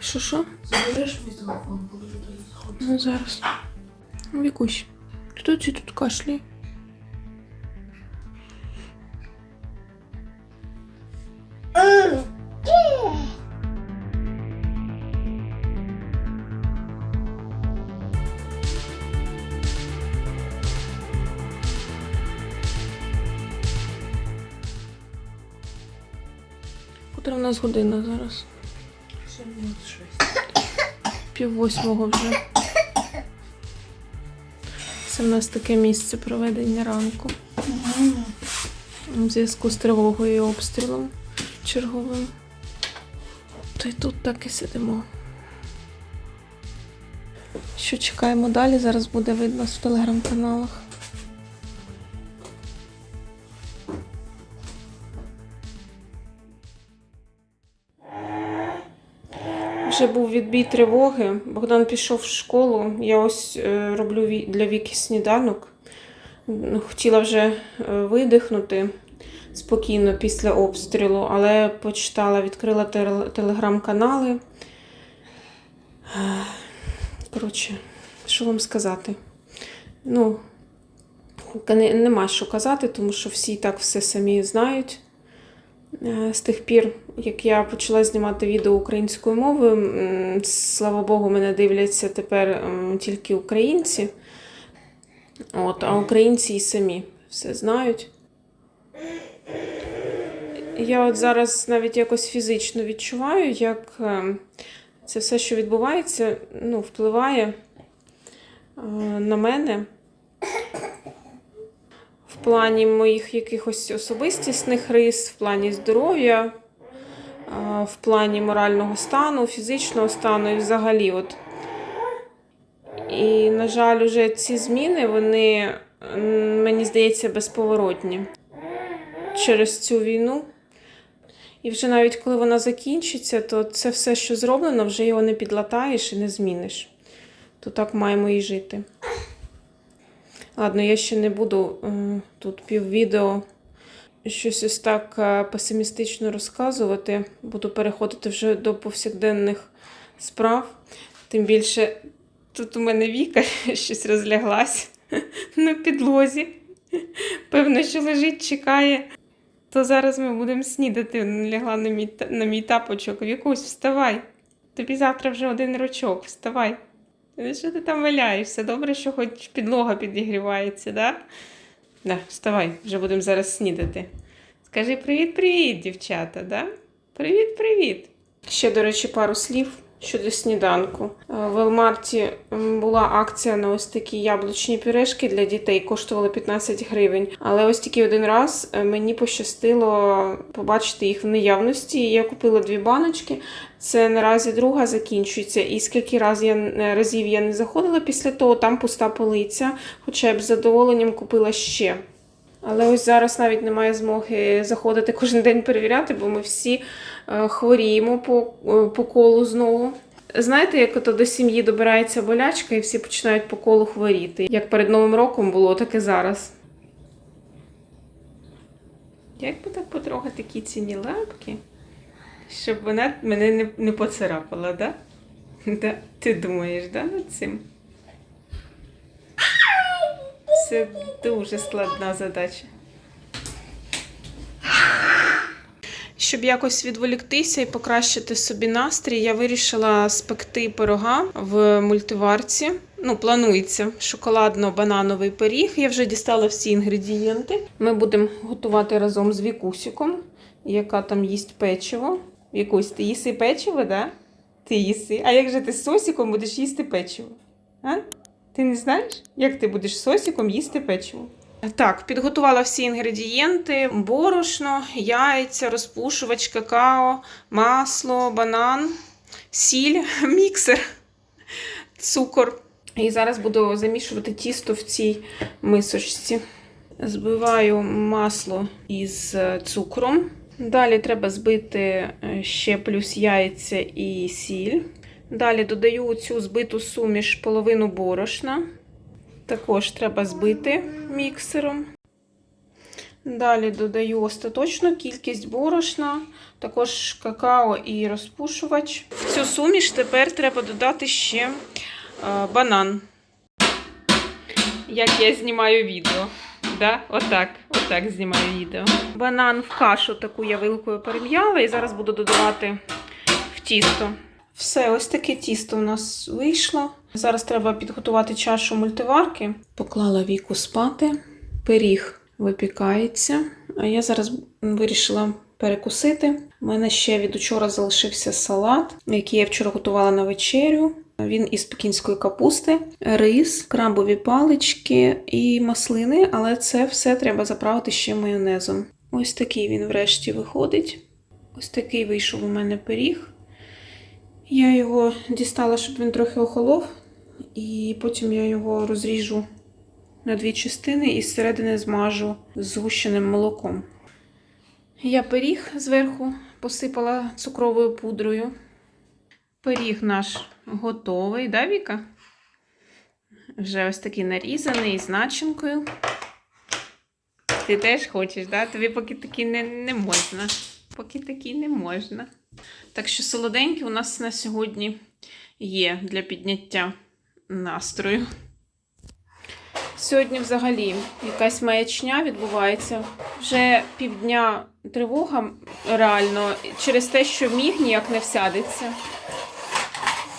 Що що? Забереш мій телефон, поки ти заходиш. Ну зараз. Вікусь. Хто це тут кашляє? Котра в нас година зараз? Пів восьмого вже. Це в нас таке місце проведення ранку. У зв'язку з тривогою і обстрілом черговим. То й тут так і сидимо. Що чекаємо далі, зараз буде видно в телеграм-каналах. Вже був відбій тривоги. Богдан пішов в школу. Я ось е, роблю для Віки сніданок. Хотіла вже е, видихнути спокійно після обстрілу, але почитала, відкрила телеграм-канали. Коротше, що вам сказати? Ну, нема що казати, тому що всі так все самі знають. Е, З тих пір, як я почала знімати відео українською мовою, слава Богу, мене дивляться тепер тільки українці. От, а українці і самі все знають. Я от зараз навіть якось фізично відчуваю, як е, це все, що відбувається, ну, впливає е, на мене в плані моїх якихось особистісних рис, в плані здоров'я, в плані морального стану, фізичного стану і взагалі. От. І, на жаль, уже ці зміни, вони, мені здається, безповоротні через цю війну. І вже навіть коли вона закінчиться, то це все, що зроблено, вже його не підлатаєш і не зміниш. То так маємо і жити. Ладно, я ще не буду е, тут піввідео щось ось так е, песимістично розказувати. Буду переходити вже до повсякденних справ. Тим більше тут у мене Віка щось розляглась на підлозі. Певно, що лежить, чекає. То зараз ми будемо снідати. Лягла на мій, на мій тапочок. Вікусь, вставай. Тобі завтра вже один рочок, вставай. Що ти там валяєшся? Добре, що хоч підлога підігрівається, да? Да, вставай, вже будемо зараз снідати. Скажи привіт-привіт, дівчата, да? Привіт-привіт. Ще, до речі, пару слів щодо сніданку. Е, В Велмарті м, була акція на ось такі яблучні пюрешки для дітей, коштували 15 гривень. Але ось тільки один раз е, мені пощастило побачити їх в наявності. Я купила дві баночки. Це наразі друга закінчується. І скільки раз я, е, разів я не заходила після того, там пуста полиця, хоча я б з задоволенням купила ще. Але ось зараз навіть немає змоги заходити кожен день перевіряти, бо ми всі хворіємо по, е, по колу знову. Знаєте, як ото до сім'ї добирається болячка і всі починають по колу хворіти. Як перед Новим роком було, так і зараз. Як би так потрогати кіціні лапки, щоб вона мене не, не поцарапала, да? да? Ти думаєш, да, над цим? Це дуже складна задача. Щоб якось відволіктися і покращити собі настрій, я вирішила спекти пирога в мультиварці. Ну, планується шоколадно-банановий пиріг. Я вже дістала всі інгредієнти. Ми будемо готувати разом з Вікусіком, яка там їсть печиво. Вікусь, ти їси печиво, да? Ти їси. А як же ти з сосіком будеш їсти печиво? А? Ти не знаєш, як ти будеш з сосіком їсти печиво? Так, підготувала всі інгредієнти: борошно, яйця, розпушувач, какао, масло, банан, сіль, міксер, цукор. І зараз буду замішувати тісто в цій мисочці. Збиваю масло із е, цукром. Далі треба збити е, ще плюс яйця і сіль. Далі додаю цю збиту суміш половину борошна. Також треба збити міксером. Далі додаю остаточну кількість борошна, також какао і розпушувач. В цю суміш тепер треба додати ще е, банан. Як я знімаю відео. Да? Отак, отак знімаю відео. Банан в кашу таку я вилкою перем'яла і зараз буду додавати в тісто. Все, ось таке тісто у нас вийшло. Зараз треба підготувати чашу мультиварки. Поклала віку спати. Пиріг випікається. А я зараз вирішила перекусити. У мене ще від учора залишився салат, який я вчора готувала на вечерю. Він із пекінської капусти, рис, крабові палички і маслини, але це все треба заправити ще майонезом. Ось такий він врешті виходить. Ось такий вийшов у мене пиріг. Я його дістала, щоб він трохи охолов, і потім я його розріжу на дві частини і зсередини змажу згущеним молоком. Я пиріг зверху посипала цукровою пудрою. Пиріг наш готовий, да, Віка? Вже ось такий нарізаний з начинкою. Ти теж хочеш, да? Тобі поки такий не, не можна. Поки такий не можна. Так що солоденький у нас на сьогодні є для підняття настрою. Сьогодні взагалі якась маячня відбувається. Вже півдня тривога реально через те, що міг ніяк не всядеться.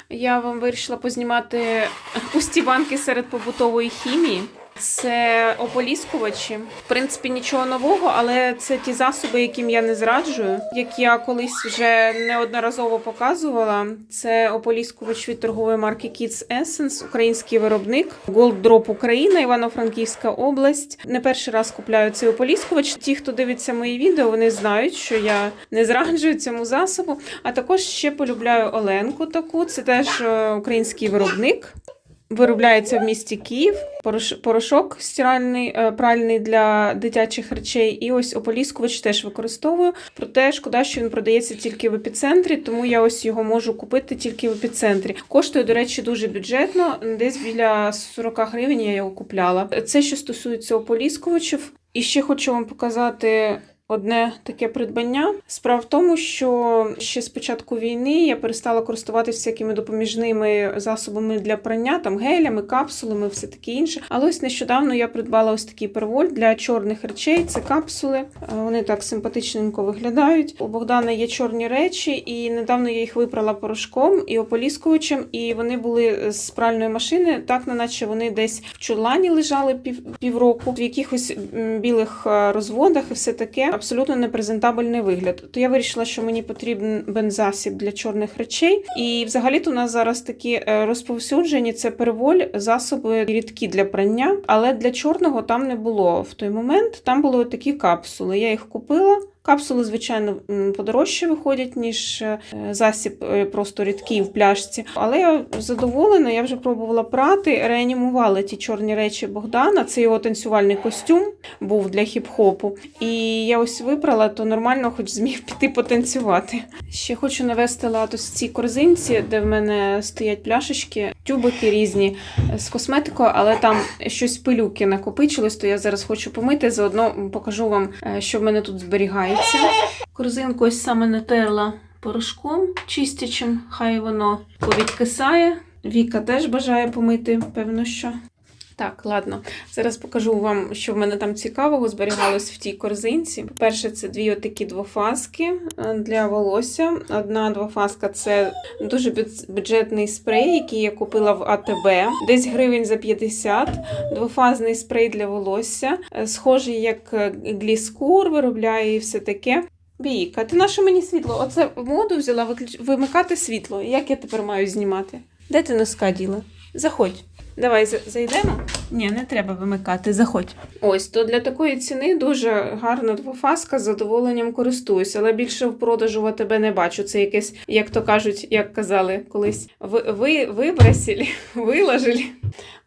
Я вам вирішила познімати пусті банки серед побутової хімії. Це ополіскувачі. В принципі, нічого нового, але це ті засоби, яким я не зраджую. Як я колись вже неодноразово показувала, це ополіскувач від торгової марки Kids Essence, український виробник, Gold Drop Україна, Івано-Франківська область. Не перший раз купляю цей ополіскувач. Ті, хто дивиться мої відео, вони знають, що я не зраджую цьому засобу. А також ще полюбляю Оленку таку. Це теж е, український виробник. Виробляється в місті Київ. Порош- Порошок стиральний, е, пральний для дитячих речей. І ось ополіскувач теж використовую. Проте шкода, що він продається тільки в епіцентрі, тому я ось його можу купити тільки в епіцентрі. Коштує, до речі, дуже бюджетно. Десь біля 40 гривень я його купляла. Це що стосується ополіскувачів. І ще хочу вам показати одне таке придбання. Справа в тому, що ще з початку війни я перестала користуватися всякими допоміжними засобами для прання, там гелями, капсулами, все таке інше. Але ось нещодавно я придбала ось такий перволь для чорних речей. Це капсули. Е, Вони так симпатичненько виглядають. У Богдана є чорні речі, і недавно я їх випрала порошком і ополіскувачем, і вони були з пральної машини, так наче вони десь в чулані лежали пів, півроку, в якихось білих е, розводах і все таке. Абсолютно непрезентабельний вигляд. То я вирішила, що мені потрібен бензасіб для чорних речей. І взагалі-то у нас зараз такі е, розповсюджені це переволь, засоби рідкі для прання, але для чорного там не було в той момент. Там були такі капсули. Я їх купила. Капсули, звичайно, подорожче виходять, ніж е, засіб е, просто рідкий в пляшці. Але я задоволена, я вже пробувала прати, реанімувала ті чорні речі Богдана. Це його танцювальний костюм був для хіп-хопу. І я ось вибрала, то нормально, хоч зміг піти потанцювати. Ще хочу навести лад ось цій корзинці, де в мене стоять пляшечки, тюбики різні е, з косметикою, але там щось пилюки накопичилось, то я зараз хочу помити. Заодно покажу вам, що в мене тут зберігається. Корзинку ось саме натерла порошком чистячим, хай воно повідкисає. Віка теж бажає помити, певно, що. Так, ладно. Зараз покажу вам, що в мене там цікавого зберігалось в тій корзинці. По-перше, це дві отакі двофаски е, для волосся. Одна двофаска це дуже бюджетний спрей, який я купила в АТБ, десь гривень за 50. Двофазний спрей для волосся, е, схожий як е, гліскур, виробляє і все таке. Віка, ти на що мені світло? Оце моду взяла виключ- вимикати світло. Як я тепер маю знімати? Де ти носка діла? Заходь. Давай зайдемо. Ні, не треба вимикати, заходь. Ось то для такої ціни дуже гарна двофаска, з задоволенням користуюсь, але більше в продажу в АТБ не бачу. Це якесь, як то кажуть, як казали колись, ви, ви вибросили, виложили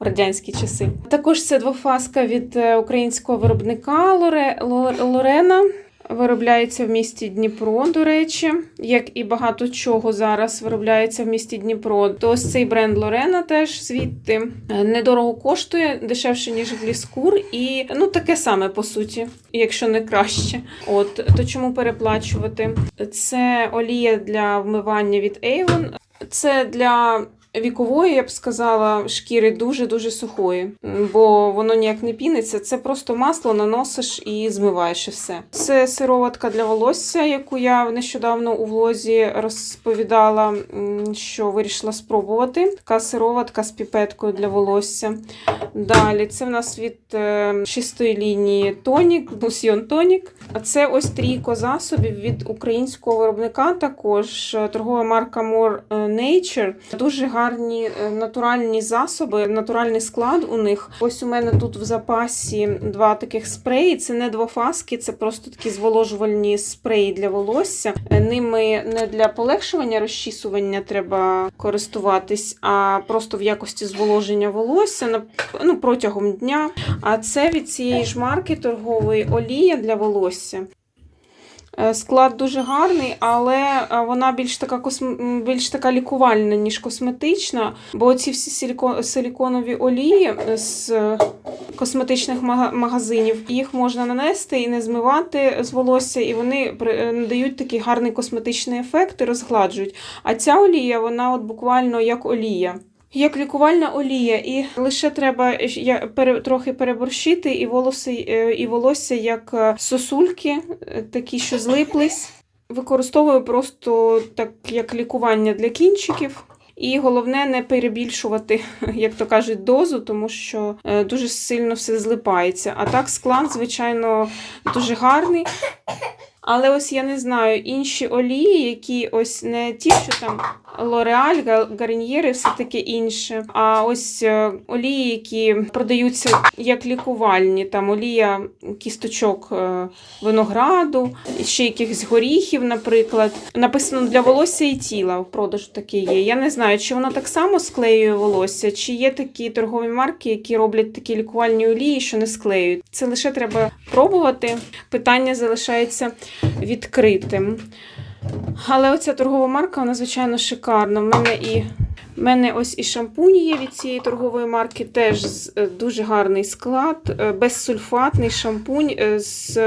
в радянські часи. Також це двофаска від е, українського виробника Лоре, Лорена. Виробляється в місті Дніпро, до речі, як і багато чого зараз виробляється в місті Дніпро. То ось цей бренд Лорена теж звідти Е, недорого коштує, дешевше, ніж Гліскур, і ну таке саме по суті, якщо не краще. От то чому переплачувати? Це олія для вмивання від Avon. Це для вікової, я б сказала, шкіри дуже-дуже сухої, бо воно ніяк не піниться. Це просто масло наносиш і змиваєш і все. Це сироватка для волосся, яку я нещодавно у влозі розповідала, що вирішила спробувати. Така сироватка з піпеткою для волосся. Далі це в нас від е, чистої лінії тонік, бусьйон тонік. А це ось трійко засобів від українського виробника. Також е, торгова марка More Nature. Дуже гарні е, натуральні засоби, натуральний склад у них. Ось у мене тут в запасі два таких спреї. Це не двофаски, це просто такі зволожувальні спреї для волосся. Е, Ними не для полегшування розчісування треба користуватись, а просто в якості зволоження волосся ну, протягом дня. А це від цієї ж марки торгової олія для волосся. Е, Склад дуже гарний, але е, вона більш така косм... більш така лікувальна, ніж косметична. Бо ці всі силіко... силіконові олії з е, косметичних магазинів їх можна нанести і не змивати з волосся, і вони надають такий гарний косметичний ефект і розгладжують. А ця олія, вона от буквально як олія. Як лікувальна олія, і лише треба е, трохи переборщити, і волоси, е, і волосся як е, сосульки, такі, що злиплись. Використовую просто так як лікування для кінчиків. І головне не перебільшувати, як то кажуть, дозу, тому що дуже сильно все злипається. А так склад, звичайно, дуже гарний. Але ось я не знаю, інші олії, які ось не ті, що там L'Oreal, Га- все таке інше. А ось е, олії, які продаються як лікувальні, там олія кісточок е, винограду, ще якихось горіхів, наприклад. Написано для волосся і тіла в продажу таке є. Я не знаю, чи вона так само склеює волосся, чи є такі торгові марки, які роблять такі лікувальні олії, що не склеюють. Це лише треба пробувати. Питання залишається відкритим. Але оця торгова марка, вона, звичайно, шикарна. В мене і. В мене ось і шампунь є від цієї торгової марки, теж е, дуже гарний склад, е, безсульфатний шампунь е, з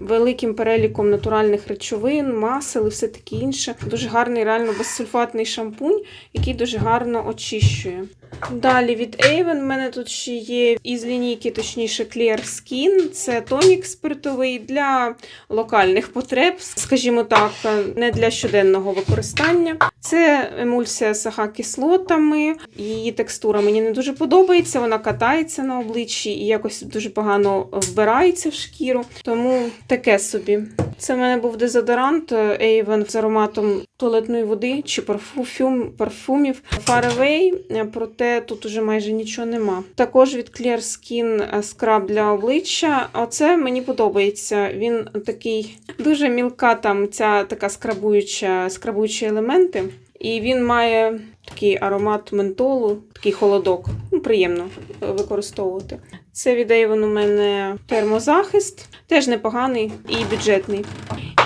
великим переліком натуральних речовин, масел і все таке інше. Дуже гарний, реально безсульфатний шампунь, який дуже гарно очищує. Далі від Avon в мене тут ще є із лінійки, точніше, Clear Skin. Це тонік спиртовий для локальних потреб, скажімо так, не для щоденного використання. Це емульсія з кислотами. Її текстура мені не дуже подобається. Вона катається на обличчі і якось дуже погано вбирається в шкіру. Тому таке собі. Це в мене був дезодорант е, Avon з ароматом туалетної води чи парфюм, парфумів Far Away, е, проте тут уже майже нічого нема. Також від Clear Skin е, скраб для обличчя. Оце мені подобається. Він такий дуже мілка, там ця така скрабуюча, скрабуючі елементи. І він має такий аромат ментолу, такий холодок. Ну, приємно е, використовувати. Це від Avon у мене термозахист, теж непоганий і бюджетний.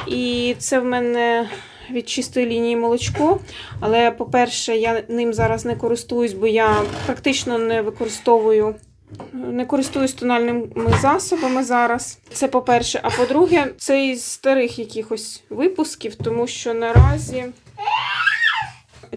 І це в мене від чистої лінії молочко. Але, по-перше, я ним зараз не користуюсь, бо я практично не використовую. Не користуюсь тональними засобами зараз. Це по-перше. А по-друге, це із старих якихось випусків, тому що наразі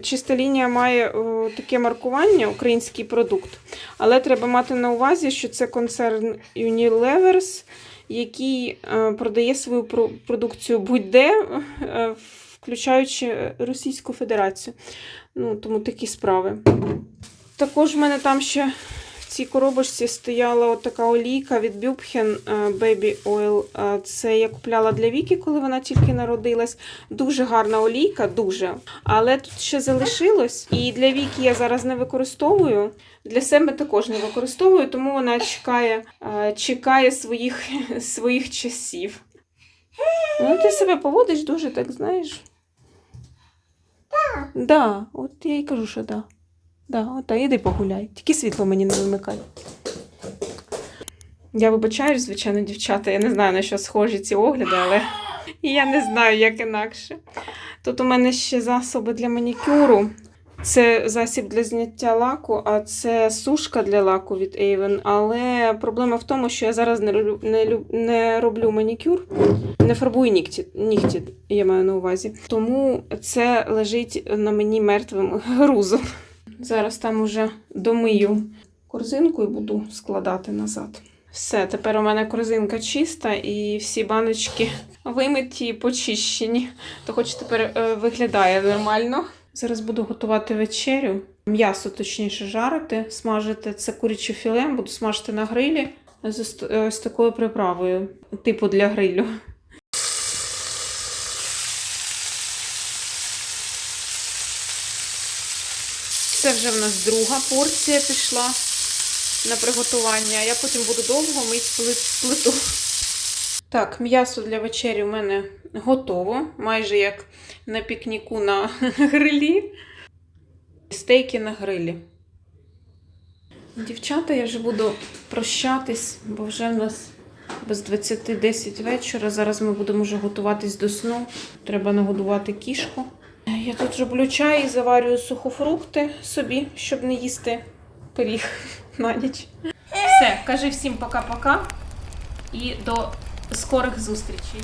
чиста лінія має о, таке маркування, український продукт. Але треба мати на увазі, що це концерн Unilevers, який е, продає свою продукцію будь-де, е, включаючи Російську Федерацію. Ну, тому такі справи. Також в мене там ще цій коробочці стояла от така олійка від Bubchen е, Baby Oil. Е, Це я купляла для Віки, коли вона тільки народилась. Дуже гарна олійка, дуже. Але тут ще залишилось. І для Віки я зараз не використовую. Для себе також не використовую, тому вона чекає, е, чекає своїх, своїх часів. Ну, ти себе поводиш дуже, так знаєш. Так. Да, от я й кажу, що да. Да, та, іди погуляй. Тільки світло мені не вимикай. Я вибачаюсь, звичайно, дівчата, я не знаю, на що схожі ці огляди, але я не знаю, як інакше. Тут у мене ще засоби для манікюру. Це засіб для зняття лаку, а це сушка для лаку від Avon. Але проблема в тому, що я зараз не, роблю, не, не роблю манікюр, не фарбую нігті, нігті, я маю на увазі. Тому це лежить на мені мертвим грузом. Зараз там уже домию корзинку і буду складати назад. Все, тепер у мене корзинка чиста і всі баночки вимиті почищені. То хоч тепер е, виглядає нормально. Зараз буду готувати вечерю. М'ясо точніше жарити, смажити це куряче філе, буду смажити на грилі з ось- ось такою приправою, типу для грилю. Це вже в нас друга порція пішла на приготування. Я потім буду довго мити плиту. Так, м'ясо для вечері у мене готово, майже як на пікніку на грилі. Стейки на грилі. Дівчата, я вже буду прощатись, бо вже в нас без 20-10 вечора. Зараз ми будемо вже готуватись до сну. Треба нагодувати кішку. Я тут роблю чай і заварюю сухофрукти собі, щоб не їсти пиріг на ніч. Все, кажи всім пока-пока і до скорих зустрічей.